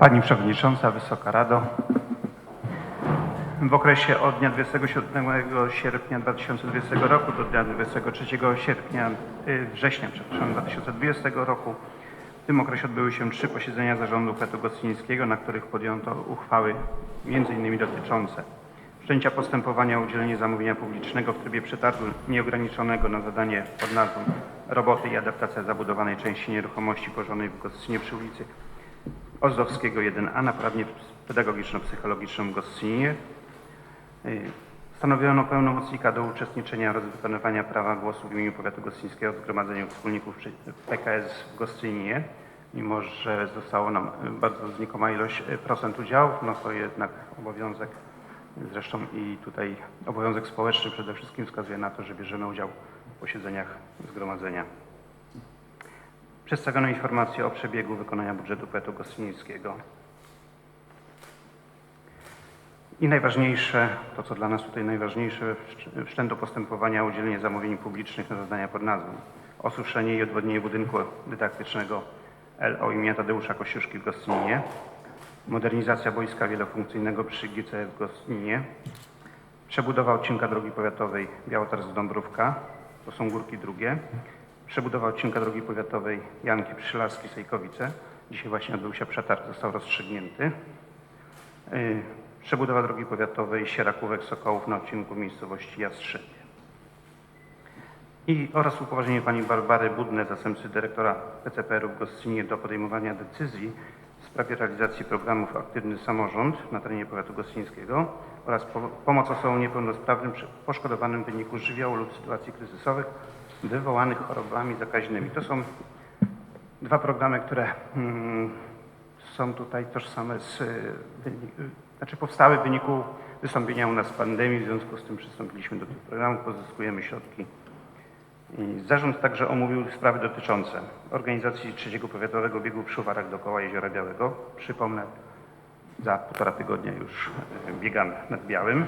Pani Przewodnicząca, Wysoka Rado. W okresie od dnia 27 sierpnia 2020 roku do dnia 23 sierpnia, y, września przepraszam, 2020 roku w tym okresie odbyły się trzy posiedzenia Zarządu Powiatu Gostyńskiego, na których podjęto uchwały m.in. dotyczące wszczęcia postępowania o udzielenie zamówienia publicznego w trybie przetargu nieograniczonego na zadanie pod nazwą Roboty i adaptacja zabudowanej części nieruchomości położonej w Gostynie przy ulicy Ozdowskiego 1A na poradnię pedagogiczno-psychologiczną w Gostyninie. Y, Stanowiono pełnomocnika do uczestniczenia oraz wykonywania prawa głosu w imieniu Powiatu Gostyńskiego w Zgromadzeniu Wspólników PKS w Gostyninie. Mimo, że zostało nam y, bardzo znikoma ilość y, procent udziałów, no to jednak obowiązek, zresztą i tutaj obowiązek społeczny przede wszystkim wskazuje na to, że bierzemy udział w posiedzeniach Zgromadzenia. Przedstawiono informację o przebiegu wykonania budżetu powiatu gostyńskiego. I najważniejsze, to co dla nas tutaj najważniejsze, wszcz- wszczęto postępowania o udzielenie zamówień publicznych na zadania pod nazwą osuszenie i odwodnienie budynku dydaktycznego LO imienia Tadeusza Kościuszki w Gostyninie, modernizacja boiska wielofunkcyjnego przy GCF w Gostyninie, przebudowa odcinka drogi powiatowej Białotarsk-Dąbrówka, to są górki drugie, przebudowa odcinka drogi powiatowej Janki Przylaski-Sejkowice, dzisiaj właśnie odbył się przetarg, został rozstrzygnięty, Y, Przebudowa drogi powiatowej Sierakówek-Sokołów na odcinku miejscowości Jastrzębie. I oraz upoważnienie pani Barbary Budne, zastępcy dyrektora PCPR-u w Gostynie do podejmowania decyzji w sprawie realizacji programów Aktywny Samorząd na terenie powiatu gostyńskiego oraz po, pomoc osobom niepełnosprawnym poszkodowanym w wyniku żywiołu lub sytuacji kryzysowych wywołanych chorobami zakaźnymi. To są dwa programy, które mm, są tutaj tożsame z, y, y, znaczy powstały w wyniku wystąpienia u nas pandemii, w związku z tym przystąpiliśmy do tych programów, pozyskujemy środki. Zarząd także omówił sprawy dotyczące organizacji trzeciego powiatowego biegu w Szuwarach dookoła Jeziora Białego. Przypomnę, za półtora tygodnia już y, biegamy nad Białym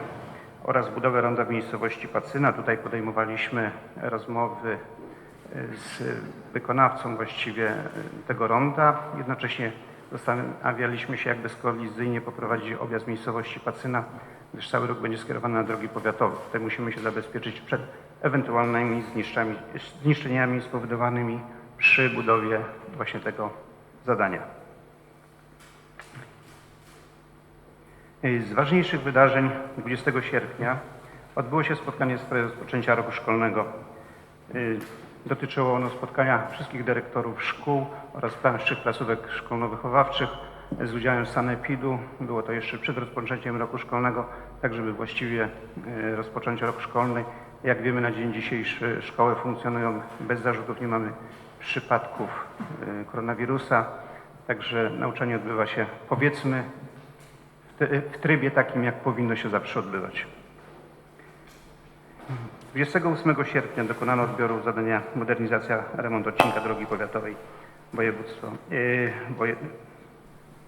oraz budowę ronda w miejscowości Pacyna. Tutaj podejmowaliśmy rozmowy y, z wykonawcą właściwie y, tego ronda. Jednocześnie zastanawialiśmy się, jakby skolizyjnie poprowadzić objazd miejscowości Pacyna, gdyż cały ruch będzie skierowany na drogi powiatowe. Tutaj musimy się zabezpieczyć przed ewentualnymi zniszczeniami spowodowanymi przy budowie właśnie tego zadania. Z ważniejszych wydarzeń 20 sierpnia odbyło się spotkanie w sprawie rozpoczęcia roku szkolnego. Y, Dotyczyło ono spotkania wszystkich dyrektorów szkół oraz planszych placówek szkolno-wychowawczych z udziałem sanepidu. Było to jeszcze przed rozpoczęciem roku szkolnego, tak żeby właściwie y, rozpocząć rok szkolny. Jak wiemy na dzień dzisiejszy szkoły funkcjonują bez zarzutów, nie mamy przypadków y, koronawirusa, także nauczanie odbywa się powiedzmy w trybie takim, jak powinno się zawsze odbywać. 28 sierpnia dokonano odbioru zadania modernizacja, remont odcinka drogi powiatowej województwo, yy, woje,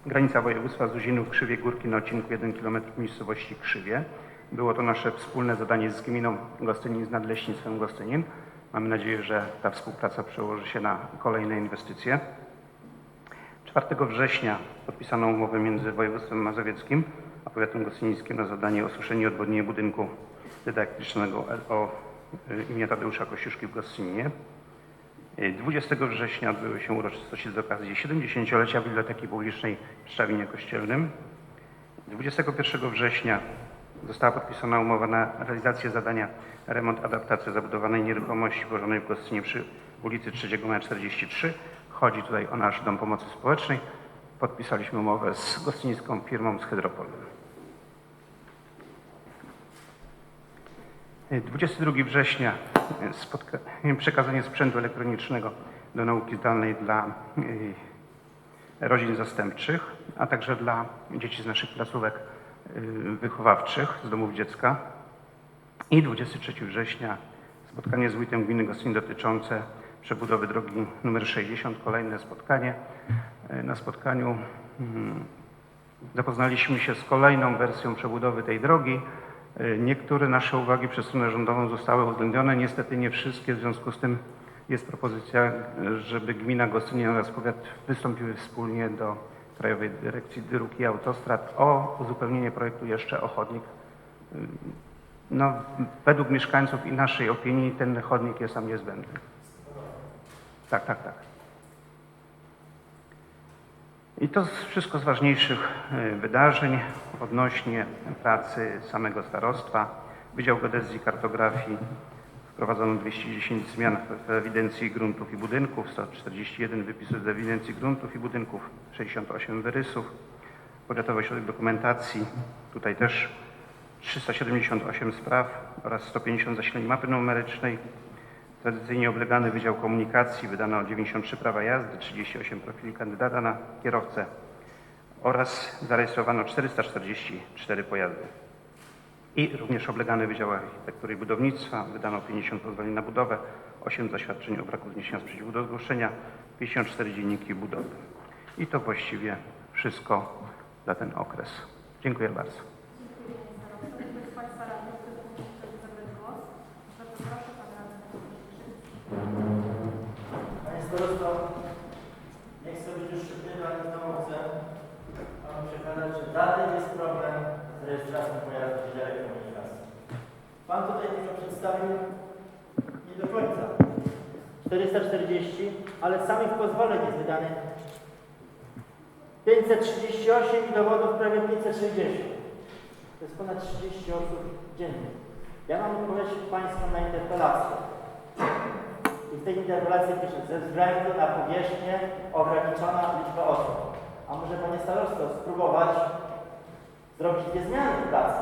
granica województwa z Uzinów Krzywie Górki na odcinku 1 km miejscowości Krzywie. Było to nasze wspólne zadanie z gminą Gostynin, z Nadleśnictwem Gostynin. Mamy nadzieję, że ta współpraca przełoży się na kolejne inwestycje. 4 września podpisano umowę między województwem mazowieckim a powiatem gostynińskim na zadanie osuszenie i odwodnienie budynku dydaktycznego LO y, imienia Tadeusza Kościuszki w Gostyninie. Y, 20 września odbyły się uroczystości z okazji 70-lecia Biblioteki Publicznej w Szczawinie Kościelnym. 21 września została podpisana umowa na realizację zadania remont, adaptacja zabudowanej nieruchomości położonej w Gostynie przy ulicy 3 Maja 43. Chodzi tutaj o nasz Dom Pomocy Społecznej. Podpisaliśmy umowę z gostyńską firmą z Hydropolem. 22 września przekazanie sprzętu elektronicznego do nauki zdalnej dla e, rodzin zastępczych, a także dla dzieci z naszych placówek e, wychowawczych z domów dziecka. I 23 września spotkanie z wójtem gminy Gostyń dotyczące przebudowy drogi nr 60. Kolejne spotkanie. E, Na spotkaniu mm, Zapoznaliśmy się z kolejną wersją przebudowy tej drogi. Y, Niektóre nasze uwagi przez stronę rządową zostały uwzględnione, niestety nie wszystkie, w związku z tym jest propozycja, y, żeby gmina Gostynin oraz powiat wystąpiły wspólnie do Krajowej Dyrekcji Dróg i Autostrad o uzupełnienie projektu jeszcze o chodnik. No, według mieszkańców i naszej opinii ten chodnik jest tam niezbędny. Tak, tak, tak. I to wszystko z ważniejszych e, wydarzeń odnośnie pracy samego starostwa. Wydział Geodezji i Kartografii wprowadzono 210 zmian w ewidencji gruntów i budynków, 141 wypisów z ewidencji gruntów i budynków, 68 wyrysów. Powiatowy Ośrodek Dokumentacji, tutaj też 378 spraw oraz 150 zasileń mapy numerycznej. Tradycyjnie oblegany Wydział Komunikacji wydano 93 prawa jazdy, 38 profili kandydata na kierowcę oraz zarejestrowano 444 pojazdy. I również oblegany Wydział Architektury i Budownictwa wydano 50 pozwoleń na budowę, 8 zaświadczeń o braku wniesienia sprzeciwu do zgłoszenia, 54 dzienniki budowy. I to właściwie wszystko za ten okres. Dziękuję bardzo. Starosto, nie chcę być uszczypliwy ani znowu a mam przekazać, że dalej jest problem z rejestracją pojazdów w Wydziale Komunikacji. Pan tutaj tylko przedstawił nie do końca 440, ale samych pozwoleń jest wydanych 538 i dowodów prawie 560. To jest ponad 30 osób dziennie. Ja mam odpowiedź Państwu na interpelację. I w tej interpelacji pisze, ze względu na powierzchnię ograniczona liczba osób. A może Panie Starosto spróbować zrobić dwie zmiany w pracy?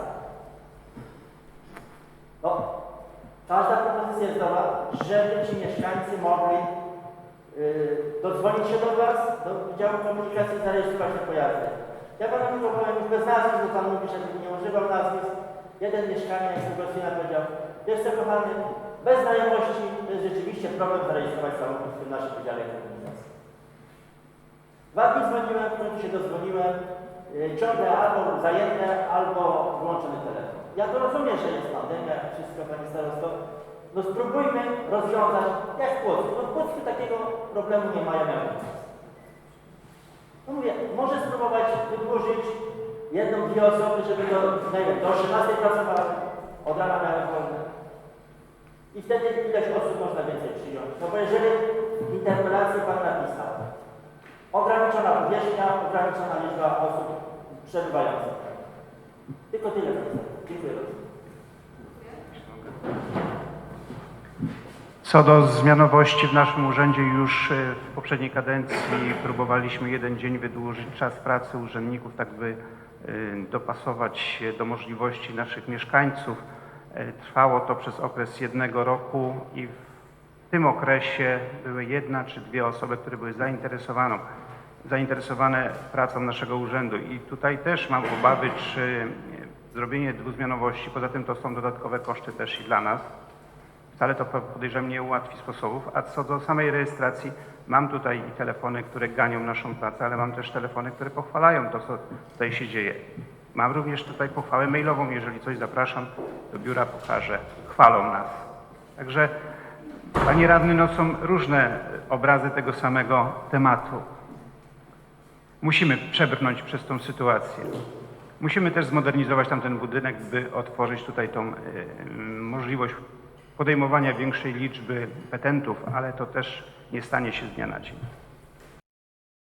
No, każda propozycja jest dobra, żeby ci mieszkańcy mogli yy, dodzwonić się do Was, do Wydziału Komunikacji i zarejestrować te pojazdy. Ja Panu tylko powiem już bez nazwisk, bo Pan mówi, że nie używał nazwisk. Jeden mieszkaniec z Gostyna powiedział, wiesz co kochany, bez znajomości to jest rzeczywiście problem zarejestrować samochód w tym naszym Wydziale Komunikacji. Dwa dni dzwoniłem, w się dozwoniłem, yy, ciągle albo zajęte, albo wyłączony telefon. Ja to rozumiem, że jest pandemia, wszystko Panie Starosto. No spróbujmy rozwiązać, jak w Płocku. No w Płocku takiego problemu nie mają jak. No mówię, może spróbować wydłużyć jedną, dwie osoby, żeby do, nie do 18 pracowały, od rana miały. I wtedy ileś osób można więcej przyjąć. No bo jeżeli w interpelacji Pan napisał, ograniczona powierzchnia, ograniczona liczba osób przebywających. Tylko tyle. Dziękuję bardzo. Co do zmianowości w naszym urzędzie już e, w poprzedniej kadencji próbowaliśmy jeden dzień wydłużyć czas pracy urzędników, tak by e, dopasować się do możliwości naszych mieszkańców. E, Trwało to przez okres jednego roku i w tym okresie były jedna czy dwie osoby, które były zainteresowane, zainteresowane pracą naszego urzędu. I tutaj też mam obawy, czy e, zrobienie dwuzmianowości, poza tym to są dodatkowe koszty też i dla nas, Wcale to podejrzewam nie ułatwi sposobów. A co do samej rejestracji, mam tutaj i telefony, które ganią naszą pracę, ale mam też telefony, które pochwalają to, co tutaj się dzieje. Mam również tutaj pochwałę mailową, jeżeli coś zapraszam do biura, pokażę. Chwalą nas. Także, panie radny, no są różne obrazy tego samego tematu. Musimy przebrnąć przez tą sytuację. Musimy też zmodernizować tamten budynek, by otworzyć tutaj tą y, możliwość podejmowania większej liczby petentów, ale to też nie stanie się z dnia na dzień.